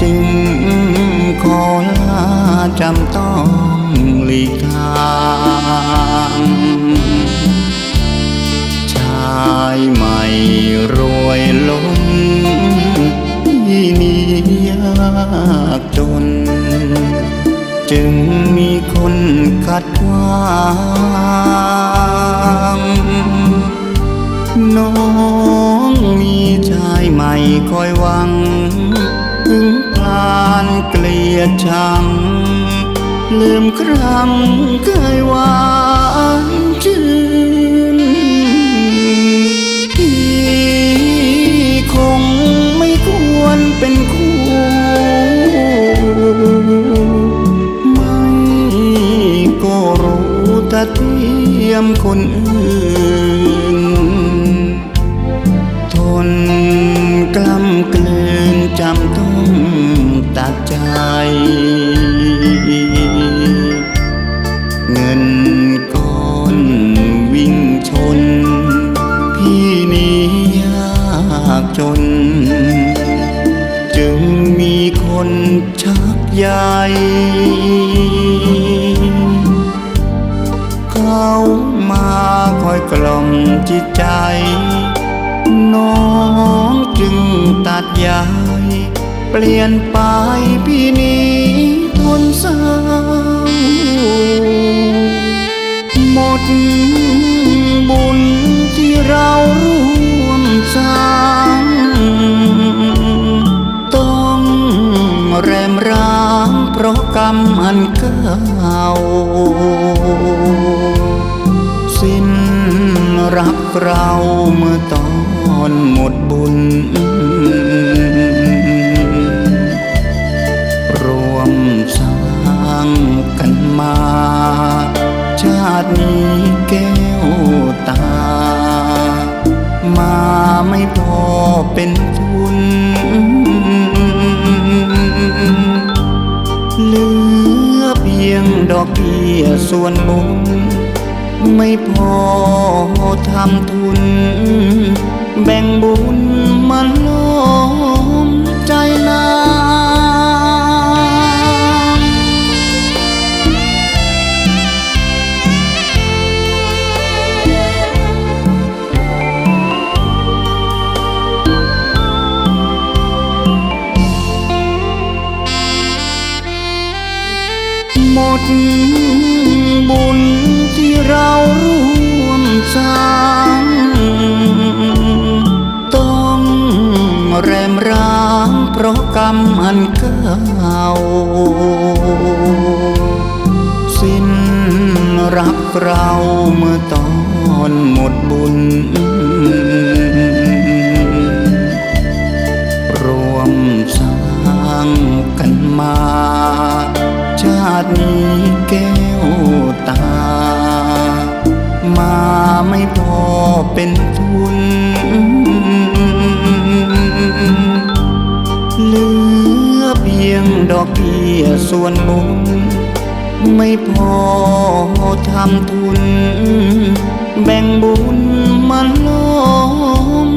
จึงขอลาจำต้องหลีกทางชายใหม่รวยล้นที่นี้ยากจน จึงมีคนขัดขวาง no ไม่คอยหวัง ถึงพลานเกลียดชัง ลืมครั้งเคยหวานชื่นพี่คงไม่ควรเป็นคู่ ไม่ก็รู้ถ้าเทียมคนอื่น จำต้องตัดใจ เงินก้อนวิ่งชน พี่นี้ยากจน จึงมีคนชักใยเขามาคอยกล่อมจิตใจ น้องจึงตัดยาย เปลี่ยนไปพี่นี้ทนเศร้าหมดบุญที่เราร่วมสร้างต้องแรมร้างเพราะกรรมอันเก่าสิ้นรักเราเมื่อตอนหมดบุญ เป็นทุน เหลือเพียงดอกเบี้ยส่วนบุญไม่พอทำทุน แบ่งบุญ บุญที่เราร่วมสร้าง ต้องแรมร้างเพราะกรรมอันเก่า สิ้นรักเราเมื่อตอนหมดบุญรวมสร้างกันมา ชาตินี้แก้วตา มาไม่พอเป็นทุน เหลือเพียงดอกเบี้ยส่วนบุญไม่พอทำทุน แบ่งบุญมาล้อม